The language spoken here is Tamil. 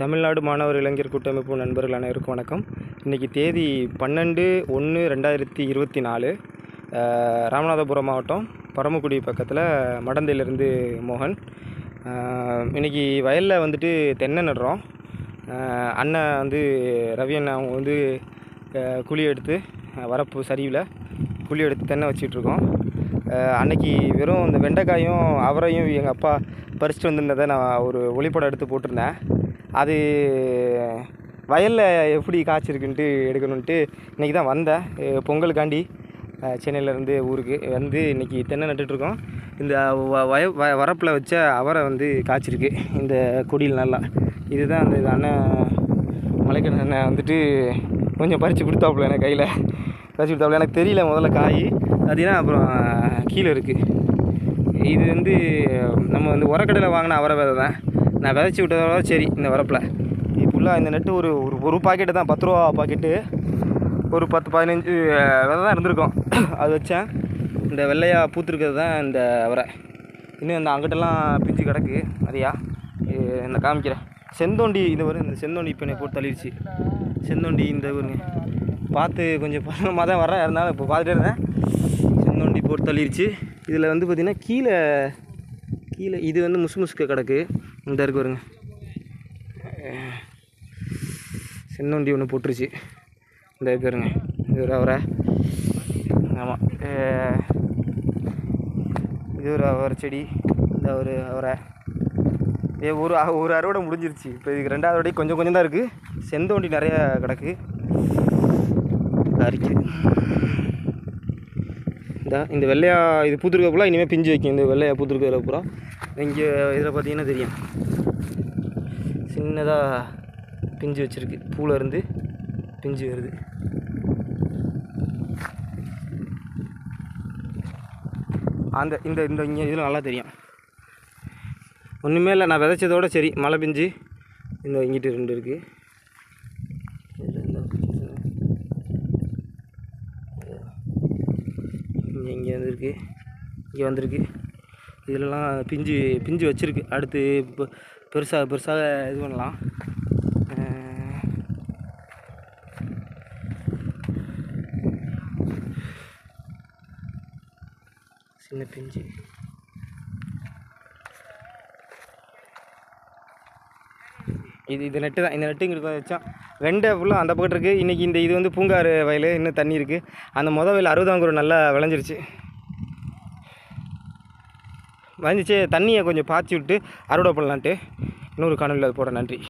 தமிழ்நாடு மாணவர் இளைஞர் கூட்டமைப்பு நண்பர்கள் அனைவருக்கும் வணக்கம். இன்றைக்கி தேதி பன்னெண்டு ஒன்று ரெண்டாயிரத்தி இருபத்தி நாலு ராமநாதபுரம் மாவட்டம் பரமக்குடி பக்கத்தில் மடந்தையிலேருந்து மோகன். இன்றைக்கி வயலில் வந்துட்டு தென்னை நடுறோம். அண்ணன் வந்து ரவி அண்ணன் அவங்க வந்து குழி எடுத்து வரப்பு சரிவில் குழி எடுத்து தென்னை வச்சிட்ருக்கோம் அன்னைக்கு வெறும் இந்த வெண்டைக்காயும் அவரையும் எங்கள் அப்பா பறிச்சுட்டு வந்திருந்ததை நான் ஒரு ஒளிப்படம் எடுத்து போட்டிருந்தேன். அது வயலில் எப்படி காய்ச்சிருக்குன்ட்டு எடுக்கணுன்ட்டு இன்றைக்கி தான் வந்தேன். பொங்கலுக்காண்டி சென்னையிலேருந்து ஊருக்கு வந்து இன்றைக்கி தென்னை நட்டுட்ருக்கோம். இந்த வ- வய வ வரப்பில் வச்ச அவரை வந்து காய்ச்சிருக்கு. இந்த கொடியில் நல்லா. இதுதான் அந்த இது அண்ணன் மலைக்கண்ண அண்ணன் வந்துட்டு கொஞ்சம் பறித்து கொடுத்தாப்புல எனக்கு கையில். பறித்து கொடுத்தாப்புல. எனக்கு தெரியல முதல்ல காய். அதுனா அப்புறம் கீழே இருக்குது இது வந்து நம்ம வந்து உரக்கடையில் வாங்கின அவரை விதை தான் நான் விதைச்சி விட்டதோட சரி இந்த வரப்பில். இது ஃபுல்லாக இந்த நெட்டு ஒரு ஒரு ஒரு பாக்கெட்டு தான் பத்து ரூபா பாக்கெட்டு ஒரு பத்து பதினஞ்சு விதை தான் இருந்திருக்கும். அது வச்சேன். இந்த வெள்ளையாக பூத்துருக்கிறது தான் இந்த வரை. இன்னும் இந்த அங்கிட்டெல்லாம் பிஞ்சு கிடக்கு. நிறையா இந்த காமிக்கிறேன். செந்தோண்டி இந்த ஒரு இந்த செந்தோண்டி இப்போ போட்டு தள்ளிடுச்சு செந்தோண்டி இந்த ஊருங்க பார்த்து கொஞ்சம் பதமாக தான் வரேன் இருந்தாலும் இப்போ பார்த்துட்டே இருந்தேன். செந்தோண்டி போட்டு தள்ளிடுச்சு இதில் வந்து பார்த்திங்கன்னா கீழே கீழே இது வந்து முசு முசுக்க கிடக்கு. இந்த இருக்கு வருங்க செந்தோண்டி ஒன்று போட்டுருச்சு. இந்த இருக்கு வருங்க இது ஒரு அவரை. ஆமாம் இது ஒரு அவரை செடி. இந்த ஒரு அவரை. ஏ ஒரு அ- ஒரு அறுவடை முடிஞ்சிருச்சு. இப்போ இதுக்கு ரெண்டாவது அறுவடை கொஞ்சம் கொஞ்சம் தான் இருக்குது செந்தோண்டி நிறையா கிடக்கு. அரிக்கு இந்த இந்த வெள்ளையா இது பூத்துருக்க பூரா இனிமேல் பிஞ்சு வைக்கும். இந்த வெள்ளையா பூத்துருக்கிற பூரா. இங்கே இதில் பார்த்தீங்கன்னா தெரியும். சின்னதாக பிஞ்சு வச்சுருக்கு. பூவில் இருந்து பிஞ்சு வருது. அந்த இந்த இந்த இங்கே இதில் நல்லா தெரியும். ஒன்றுமே இல்லை நான் விதைச்சதோட சரி மழை பிஞ்சு இந்த இங்கிட்டு ரெண்டு இருக்குது இங்கே இங்கே வந்துருக்கு. இங்கே வந்திருக்கு. இதிலலாம் பிஞ்சு பிஞ்சு வச்சுருக்கு. அடுத்து இப்போ பெருசாக பெருசாக இது பண்ணலாம். சின்ன பிஞ்சு. இது இது நெட்டு தான். இந்த நெட்டு இங்கே வச்சோம் வெண்டை ஃபுல்லாக அந்த பக்கம் இருக்குது இன்றைக்கி இந்த இது வந்து பூங்காறு வயல் இன்னும் தண்ணி இருக்குது அந்த மொதல் வயல் அறுபதாங்குறை நல்லா விளைஞ்சிருச்சு. விளைஞ்சிச்சு தண்ணியை கொஞ்சம் பாய்ச்சி விட்டு அறுவடை பண்ணலான்ட்டு. இன்னொரு காணொலியில் அது போட நன்றி.